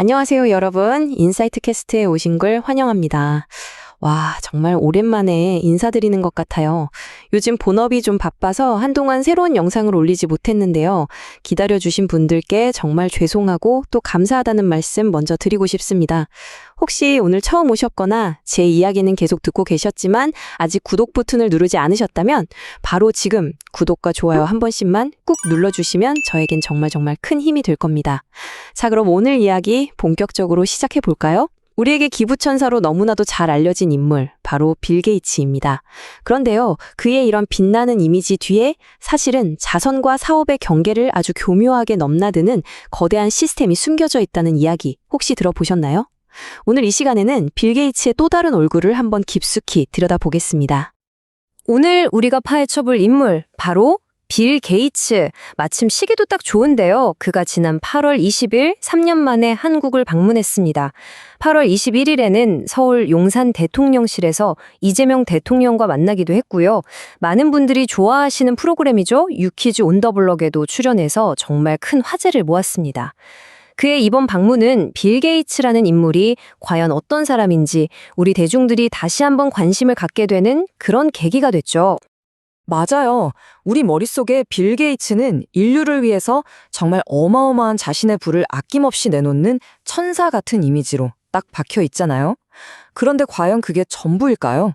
안녕하세요, 여러분. 인사이트 캐스트에 오신 걸 환영합니다. 와, 정말 오랜만에 인사드리는 것 같아요. 요즘 본업이 좀 바빠서 한동안 새로운 영상을 올리지 못했는데요. 기다려주신 분들께 정말 죄송하고 또 감사하다는 말씀 먼저 드리고 싶습니다. 혹시 오늘 처음 오셨거나 제 이야기는 계속 듣고 계셨지만 아직 구독 버튼을 누르지 않으셨다면 바로 지금 구독과 좋아요 한 번씩만 꾹 눌러주시면 저에겐 정말 정말 큰 힘이 될 겁니다. 자, 그럼 오늘 이야기 본격적으로 시작해 볼까요? 우리에게 기부천사로 너무나도 잘 알려진 인물, 바로 빌 게이츠입니다. 그런데요, 그의 이런 빛나는 이미지 뒤에 사실은 자선과 사업의 경계를 아주 교묘하게 넘나드는 거대한 시스템이 숨겨져 있다는 이야기 혹시 들어보셨나요? 오늘 이 시간에는 빌 게이츠의 또 다른 얼굴을 한번 깊숙이 들여다보겠습니다. 오늘 우리가 파헤쳐볼 인물, 바로 빌 게이츠. 마침 시기도 딱 좋은데요. 그가 지난 8월 20일 3년 만에 한국을 방문했습니다. 8월 21일에는 서울 용산 대통령실에서 이재명 대통령과 만나기도 했고요. 많은 분들이 좋아하시는 프로그램이죠. 유키즈 온더블럭에도 출연해서 정말 큰 화제를 모았습니다. 그의 이번 방문은 빌 게이츠라는 인물이 과연 어떤 사람인지 우리 대중들이 다시 한번 관심을 갖게 되는 그런 계기가 됐죠. 맞아요. 우리 머릿속에 빌 게이츠는 인류를 위해서 정말 어마어마한 자신의 부를 아낌없이 내놓는 천사 같은 이미지로 딱 박혀 있잖아요. 그런데 과연 그게 전부일까요?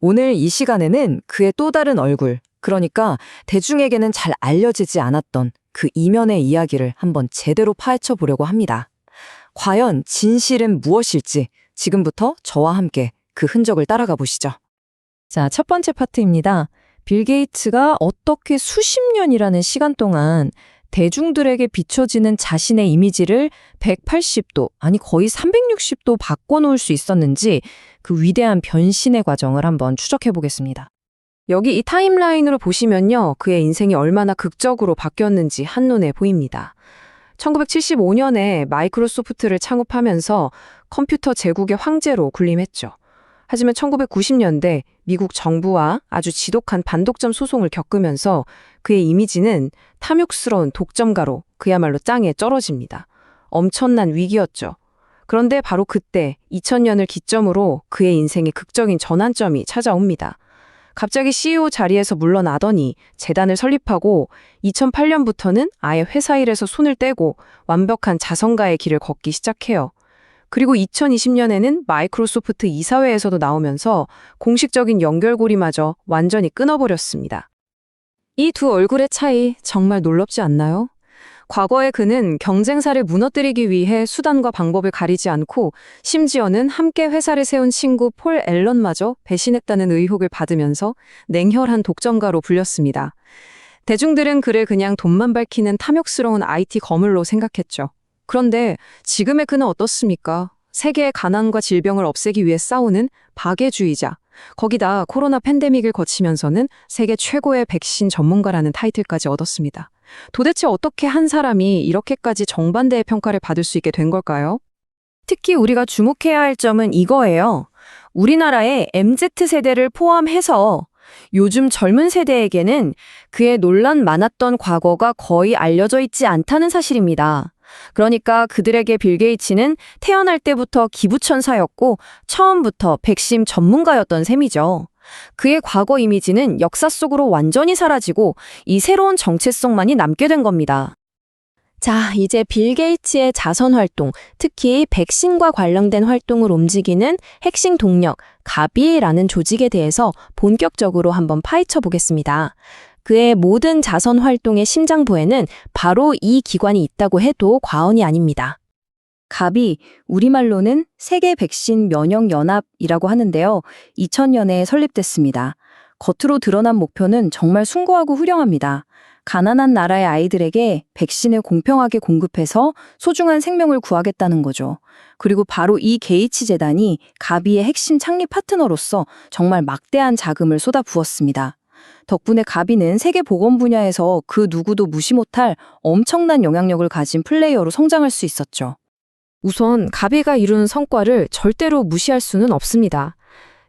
오늘 이 시간에는 그의 또 다른 얼굴, 그러니까 대중에게는 잘 알려지지 않았던 그 이면의 이야기를 한번 제대로 파헤쳐 보려고 합니다. 과연 진실은 무엇일지 지금부터 저와 함께 그 흔적을 따라가 보시죠. 자, 첫 번째 파트입니다. 빌 게이츠가 어떻게 수십 년이라는 시간 동안 대중들에게 비춰지는 자신의 이미지를 180도, 아니 거의 360도 바꿔놓을 수 있었는지 그 위대한 변신의 과정을 한번 추적해 보겠습니다. 여기 이 타임라인으로 보시면요. 그의 인생이 얼마나 극적으로 바뀌었는지 한눈에 보입니다. 1975년에 마이크로소프트를 창업하면서 컴퓨터 제국의 황제로 군림했죠. 하지만 1990년대 미국 정부와 아주 지독한 반독점 소송을 겪으면서 그의 이미지는 탐욕스러운 독점가로 그야말로 짱에 쩔어집니다. 엄청난 위기였죠. 그런데 바로 그때 2000년을 기점으로 그의 인생의 극적인 전환점이 찾아옵니다. 갑자기 CEO 자리에서 물러나더니 재단을 설립하고 2008년부터는 아예 회사 일에서 손을 떼고 완벽한 자선가의 길을 걷기 시작해요. 그리고 2020년에는 마이크로소프트 이사회에서도 나오면서 공식적인 연결고리마저 완전히 끊어버렸습니다. 이 두 얼굴의 차이 정말 놀랍지 않나요? 과거에 그는 경쟁사를 무너뜨리기 위해 수단과 방법을 가리지 않고 심지어는 함께 회사를 세운 친구 폴 앨런마저 배신했다는 의혹을 받으면서 냉혈한 독점가로 불렸습니다. 대중들은 그를 그냥 돈만 밝히는 탐욕스러운 IT 거물로 생각했죠. 그런데 지금의 그는 어떻습니까? 세계의 가난과 질병을 없애기 위해 싸우는 박애주의자. 거기다 코로나 팬데믹을 거치면서는 세계 최고의 백신 전문가라는 타이틀까지 얻었습니다. 도대체 어떻게 한 사람이 이렇게까지 정반대의 평가를 받을 수 있게 된 걸까요? 특히 우리가 주목해야 할 점은 이거예요. 우리나라의 MZ세대를 포함해서 요즘 젊은 세대에게는 그의 논란 많았던 과거가 거의 알려져 있지 않다는 사실입니다. 그러니까 그들에게 빌 게이츠는 태어날 때부터 기부천사였고 처음부터 백신 전문가였던 셈이죠. 그의 과거 이미지는 역사 속으로 완전히 사라지고 이 새로운 정체성만이 남게 된 겁니다. 자, 이제 빌 게이츠의 자선 활동, 특히 백신과 관련된 활동을 움직이는 핵심 동력, 가비라는 조직에 대해서 본격적으로 한번 파헤쳐 보겠습니다. 그의 모든 자선 활동의 심장부에는 바로 이 기관이 있다고 해도 과언이 아닙니다. 가비, 우리말로는 세계 백신 면역 연합이라고 하는데요. 2000년에 설립됐습니다. 겉으로 드러난 목표는 정말 숭고하고 후령합니다. 가난한 나라의 아이들에게 백신을 공평하게 공급해서 소중한 생명을 구하겠다는 거죠. 그리고 바로 이 게이츠 재단이 가비의 핵심 창립 파트너로서 정말 막대한 자금을 쏟아부었습니다. 덕분에 가비는 세계 보건 분야에서 그 누구도 무시 못할 엄청난 영향력을 가진 플레이어로 성장할 수 있었죠. 우선 가비가 이룬 성과를 절대로 무시할 수는 없습니다.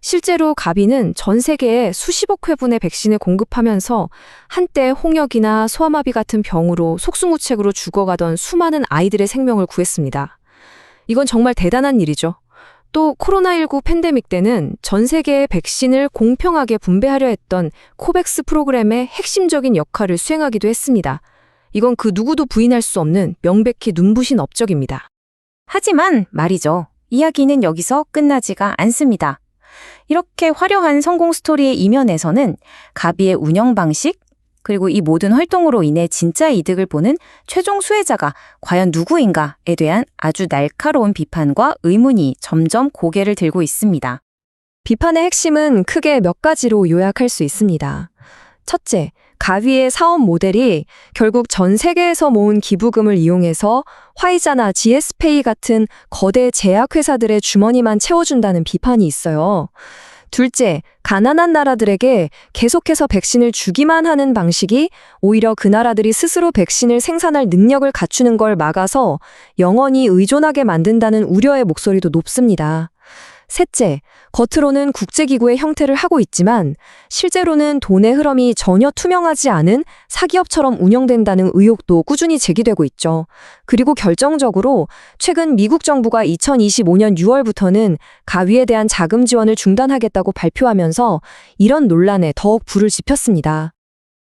실제로 가비는 전 세계에 수십억 회분의 백신을 공급하면서 한때 홍역이나 소아마비 같은 병으로 속수무책으로 죽어가던 수많은 아이들의 생명을 구했습니다. 이건 정말 대단한 일이죠. 또 코로나19 팬데믹 때는 전 세계의 백신을 공평하게 분배하려 했던 코백스 프로그램의 핵심적인 역할을 수행하기도 했습니다. 이건 그 누구도 부인할 수 없는 명백히 눈부신 업적입니다. 하지만 말이죠. 이야기는 여기서 끝나지가 않습니다. 이렇게 화려한 성공 스토리의 이면에서는 가비의 운영 방식, 그리고 이 모든 활동으로 인해 진짜 이득을 보는 최종 수혜자가 과연 누구인가에 대한 아주 날카로운 비판과 의문이 점점 고개를 들고 있습니다. 비판의 핵심은 크게 몇 가지로 요약할 수 있습니다. 첫째, 가위의 사업 모델이 결국 전 세계에서 모은 기부금을 이용해서 화이자나 GS페이 같은 거대 제약회사들의 주머니만 채워준다는 비판이 있어요. 둘째, 가난한 나라들에게 계속해서 백신을 주기만 하는 방식이 오히려 그 나라들이 스스로 백신을 생산할 능력을 갖추는 걸 막아서 영원히 의존하게 만든다는 우려의 목소리도 높습니다. 셋째, 겉으로는 국제기구의 형태를 하고 있지만 실제로는 돈의 흐름이 전혀 투명하지 않은 사기업처럼 운영된다는 의혹도 꾸준히 제기되고 있죠. 그리고 결정적으로 최근 미국 정부가 2025년 6월부터는 가위에 대한 자금 지원을 중단하겠다고 발표하면서 이런 논란에 더욱 불을 지폈습니다.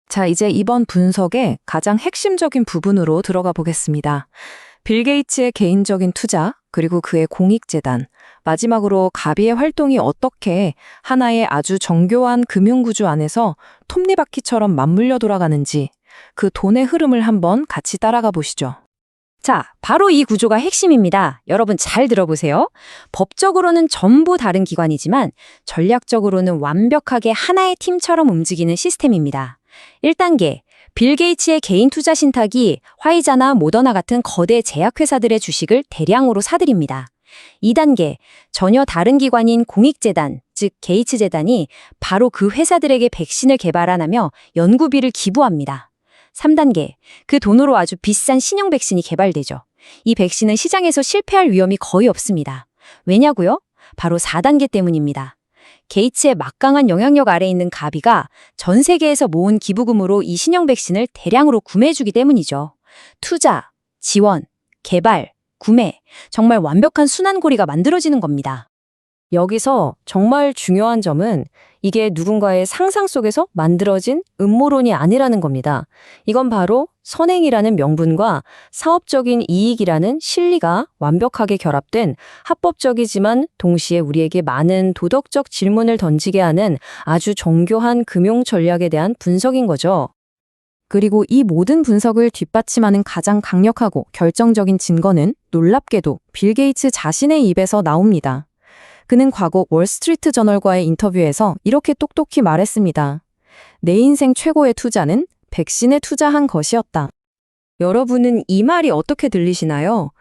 자, 이제 이번 분석의 가장 핵심적인 부분으로 들어가 보겠습니다. 빌 게이츠의 개인적인 투자, 그리고 그의 공익재단, 마지막으로 가비의 활동이 어떻게 하나의 아주 정교한 금융구조 안에서 톱니바퀴처럼 맞물려 돌아가는지 그 돈의 흐름을 한번 같이 따라가 보시죠. 자, 바로 이 구조가 핵심입니다. 여러분 잘 들어보세요. 법적으로는 전부 다른 기관이지만 전략적으로는 완벽하게 하나의 팀처럼 움직이는 시스템입니다. 1단계, 빌 게이츠의 개인 투자 신탁이 화이자나 모더나 같은 거대 제약회사들의 주식을 대량으로 사들입니다. 2단계, 전혀 다른 기관인 공익재단, 즉 게이츠 재단이 바로 그 회사들에게 백신을 개발하며 연구비를 기부합니다. 3단계, 그 돈으로 아주 비싼 신형 백신이 개발되죠. 이 백신은 시장에서 실패할 위험이 거의 없습니다. 왜냐고요? 바로 4단계 때문입니다. 게이츠의 막강한 영향력 아래 있는 가비가 전 세계에서 모은 기부금으로 이 신형 백신을 대량으로 구매해주기 때문이죠. 투자, 지원, 개발, 구매, 정말 완벽한 순환고리가 만들어지는 겁니다. 여기서 정말 중요한 점은 이게 누군가의 상상 속에서 만들어진 음모론이 아니라는 겁니다. 이건 바로 선행이라는 명분과 사업적인 이익이라는 실리가 완벽하게 결합된 합법적이지만 동시에 우리에게 많은 도덕적 질문을 던지게 하는 아주 정교한 금융 전략에 대한 분석인 거죠. 그리고 이 모든 분석을 뒷받침하는 가장 강력하고 결정적인 증거는 놀랍게도 빌 게이츠 자신의 입에서 나옵니다. 그는 과거 월스트리트 저널과의 인터뷰에서 이렇게 똑똑히 말했습니다. 내 인생 최고의 투자는 백신에 투자한 것이었다. 여러분은 이 말이 어떻게 들리시나요?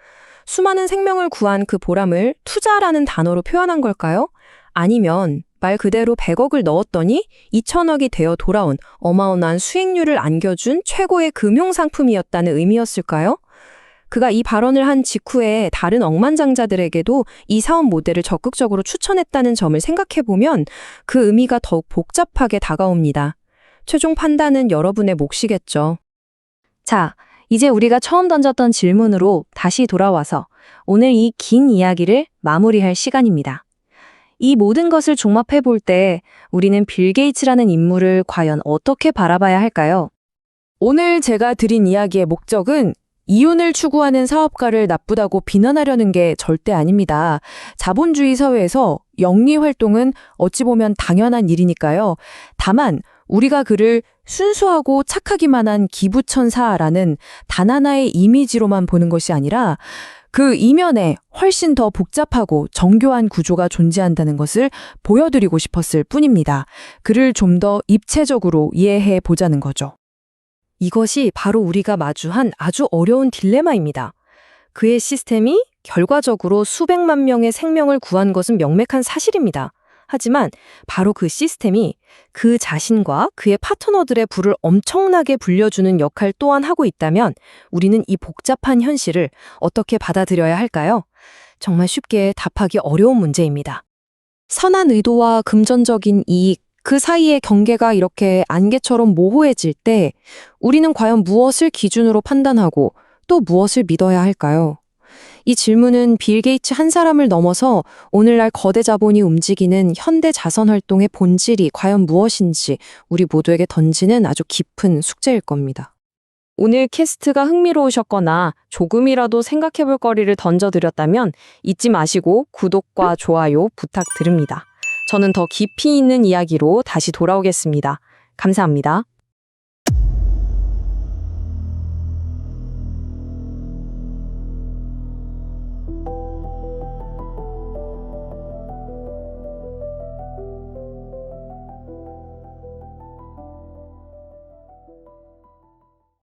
수많은 생명을 구한 그 보람을 투자라는 단어로 표현한 걸까요? 아니면 말 그대로 100억을 넣었더니 2천억이 되어 돌아온 어마어마한 수익률을 안겨준 최고의 금융상품이었다는 의미였을까요? 그가 이 발언을 한 직후에 다른 억만장자들에게도 이 사업 모델을 적극적으로 추천했다는 점을 생각해보면 그 의미가 더욱 복잡하게 다가옵니다. 최종 판단은 여러분의 몫이겠죠. 자, 이제 우리가 처음 던졌던 질문으로 다시 돌아와서 오늘 이 긴 이야기를 마무리할 시간입니다. 이 모든 것을 종합해 볼 때 우리는 빌 게이츠라는 인물을 과연 어떻게 바라봐야 할까요? 오늘 제가 드린 이야기의 목적은 이윤을 추구하는 사업가를 나쁘다고 비난하려는 게 절대 아닙니다. 자본주의 사회에서 영리 활동은 어찌 보면 당연한 일이니까요. 다만 우리가 그를 순수하고 착하기만 한 기부천사라는 단 하나의 이미지로만 보는 것이 아니라 그 이면에 훨씬 더 복잡하고 정교한 구조가 존재한다는 것을 보여드리고 싶었을 뿐입니다. 그를 좀 더 입체적으로 이해해 보자는 거죠. 이것이 바로 우리가 마주한 아주 어려운 딜레마입니다. 그의 시스템이 결과적으로 수백만 명의 생명을 구한 것은 명백한 사실입니다. 하지만 바로 그 시스템이 그 자신과 그의 파트너들의 부를 엄청나게 불려주는 역할 또한 하고 있다면 우리는 이 복잡한 현실을 어떻게 받아들여야 할까요? 정말 쉽게 답하기 어려운 문제입니다. 선한 의도와 금전적인 이익, 그 사이의 경계가 이렇게 안개처럼 모호해질 때 우리는 과연 무엇을 기준으로 판단하고 또 무엇을 믿어야 할까요? 이 질문은 빌 게이츠 한 사람을 넘어서 오늘날 거대 자본이 움직이는 현대 자선 활동의 본질이 과연 무엇인지 우리 모두에게 던지는 아주 깊은 숙제일 겁니다. 오늘 캐스트가 흥미로우셨거나 조금이라도 생각해 볼 거리를 던져드렸다면 잊지 마시고 구독과 좋아요 부탁드립니다. 저는 더 깊이 있는 이야기로 다시 돌아오겠습니다. 감사합니다.